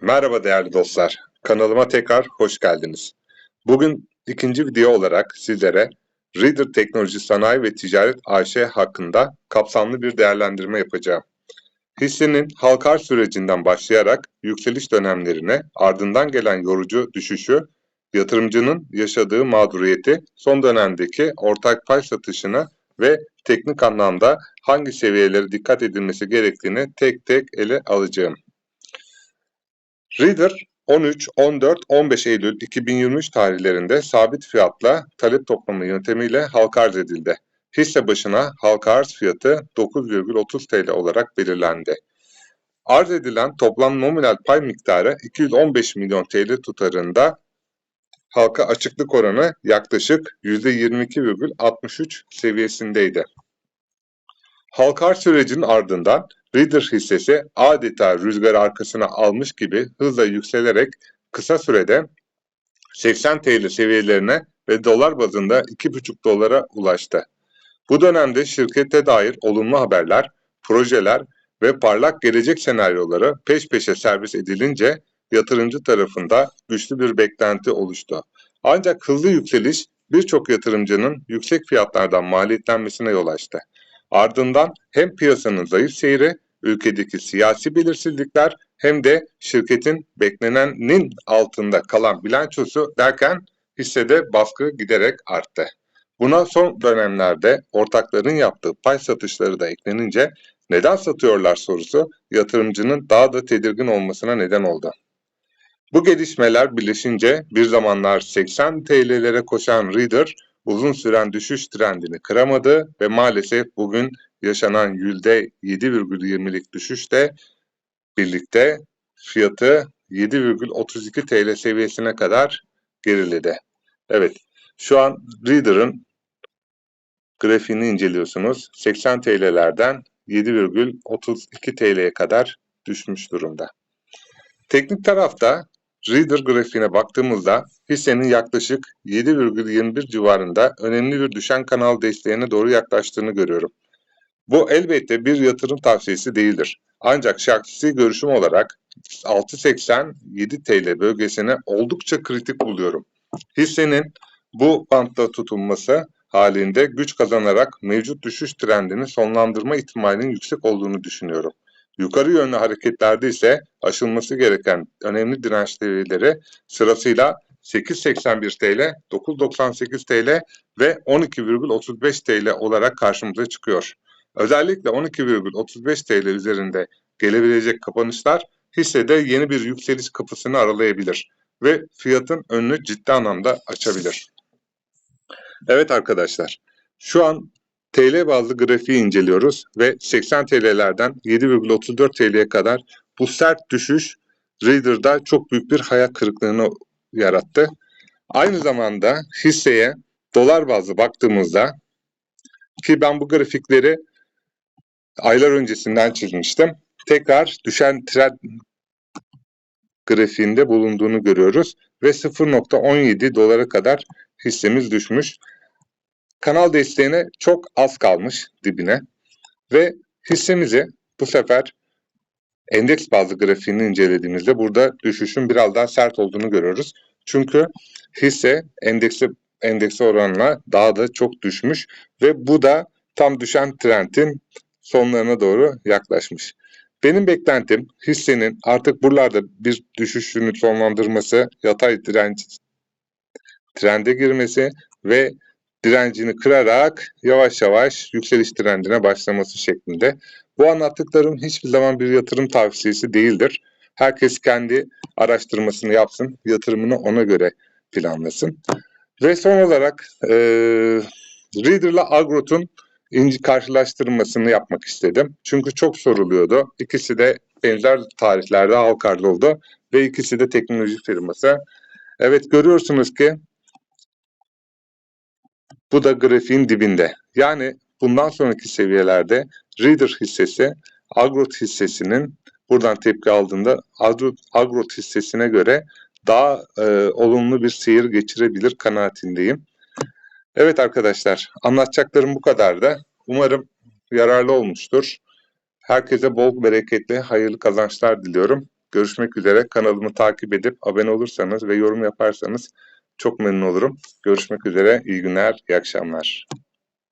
Merhaba değerli dostlar. Kanalıma tekrar hoş geldiniz. Bugün ikinci video olarak sizlere Reader Teknoloji Sanayi ve Ticaret AŞ hakkında kapsamlı bir değerlendirme yapacağım. Hissenin halka arz sürecinden başlayarak yükseliş dönemlerine ardından gelen yorucu düşüşü, yatırımcının yaşadığı mağduriyeti, son dönemdeki ortak pay satışını ve teknik anlamda hangi seviyelere dikkat edilmesi gerektiğini tek tek ele alacağım. Reader 13, 14, 15 Eylül 2023 tarihlerinde sabit fiyatla talep toplama yöntemiyle halka arz edildi. Hisse başına halka arz fiyatı 9,30 TL olarak belirlendi. Arz edilen toplam nominal pay miktarı 215 milyon TL tutarında halka açıklık oranı yaklaşık %22,63 seviyesindeydi. Halka arz sürecinin ardından Reader hissesi adeta rüzgar arkasına almış gibi hızla yükselerek kısa sürede 80 TL seviyelerine ve dolar bazında 2,5 dolara ulaştı. Bu dönemde şirkete dair olumlu haberler, projeler ve parlak gelecek senaryoları peş peşe servis edilince yatırımcı tarafında güçlü bir beklenti oluştu. Ancak hızlı yükseliş birçok yatırımcının yüksek fiyatlardan maliyetlenmesine yol açtı. Ardından hem piyasanın zayıf seyri, ülkedeki siyasi belirsizlikler hem de şirketin beklenenin altında kalan bilançosu derken hissede baskı giderek arttı. Buna son dönemlerde ortakların yaptığı pay satışları da eklenince neden satıyorlar sorusu yatırımcının daha da tedirgin olmasına neden oldu. Bu gelişmeler birleşince bir zamanlar 80 TL'lere koşan Reader uzun süren düşüş trendini kıramadı ve maalesef bugün yaşanan %7,20'lik düşüşle birlikte fiyatı 7,32 TL seviyesine kadar geriledi. Evet, şu an Reader'ın grafiğini inceliyorsunuz. 80 TL'lerden 7,32 TL'ye kadar düşmüş durumda. Teknik tarafta Reader grafiğine baktığımızda hissenin yaklaşık 7,21 civarında önemli bir düşen kanal desteğine doğru yaklaştığını görüyorum. Bu elbette bir yatırım tavsiyesi değildir. Ancak şahsi görüşüm olarak 6.87 TL bölgesine oldukça kritik buluyorum. Hissenin bu bantta tutunması halinde güç kazanarak mevcut düşüş trendini sonlandırma ihtimalinin yüksek olduğunu düşünüyorum. Yukarı yönlü hareketlerde ise aşılması gereken önemli direnç seviyeleri sırasıyla 8.81 TL, 9.98 TL ve 12,35 TL olarak karşımıza çıkıyor. Özellikle 12,35 TL üzerinde gelebilecek kapanışlar hissede yeni bir yükseliş kapısını aralayabilir ve fiyatın önünü ciddi anlamda açabilir. Evet arkadaşlar, şu an TL bazlı grafiği inceliyoruz ve 80 TL'lerden 7,34 TL'ye kadar bu sert düşüş Reader'da çok büyük bir hayal kırıklığını yarattı. Aynı zamanda hisseye dolar bazlı baktığımızda ki ben bu grafikleri aylar öncesinden çizmiştim. Tekrar düşen trend grafiğinde bulunduğunu görüyoruz ve 0.17 dolara kadar hissemiz düşmüş. Kanal desteğine çok az kalmış dibine ve hissemizi bu sefer endeks bazlı grafiğini incelediğimizde burada düşüşün biraz daha sert olduğunu görüyoruz. Çünkü hisse endeksi endeksi oranla daha da çok düşmüş ve bu da tam düşen trendin sonlarına doğru yaklaşmış. Benim beklentim hissenin artık buralarda bir düşüşünü sonlandırması, yatay direnç trende girmesi ve direncini kırarak yavaş yavaş yükseliş trendine başlaması şeklinde. Bu anlattıklarım hiçbir zaman bir yatırım tavsiyesi değildir. Herkes kendi araştırmasını yapsın, yatırımını ona göre planlasın. Ve son olarak e, Reader ile Agrot'un karşılaştırmasını yapmak istedim. Çünkü çok soruluyordu. İkisi de benzer tarihlerde halka oldu ve ikisi de teknoloji firması. Evet görüyorsunuz ki bu da grafiğin dibinde. Yani bundan sonraki seviyelerde Reader hissesi Agrot hissesinin buradan tepki aldığında Agrot, hissesine göre daha e, olumlu bir seyir geçirebilir kanaatindeyim. Evet arkadaşlar anlatacaklarım bu kadardı. Umarım yararlı olmuştur. Herkese bol bereketli, hayırlı kazançlar diliyorum. Görüşmek üzere. Kanalımı takip edip abone olursanız ve yorum yaparsanız çok memnun olurum. Görüşmek üzere. İyi günler, iyi akşamlar.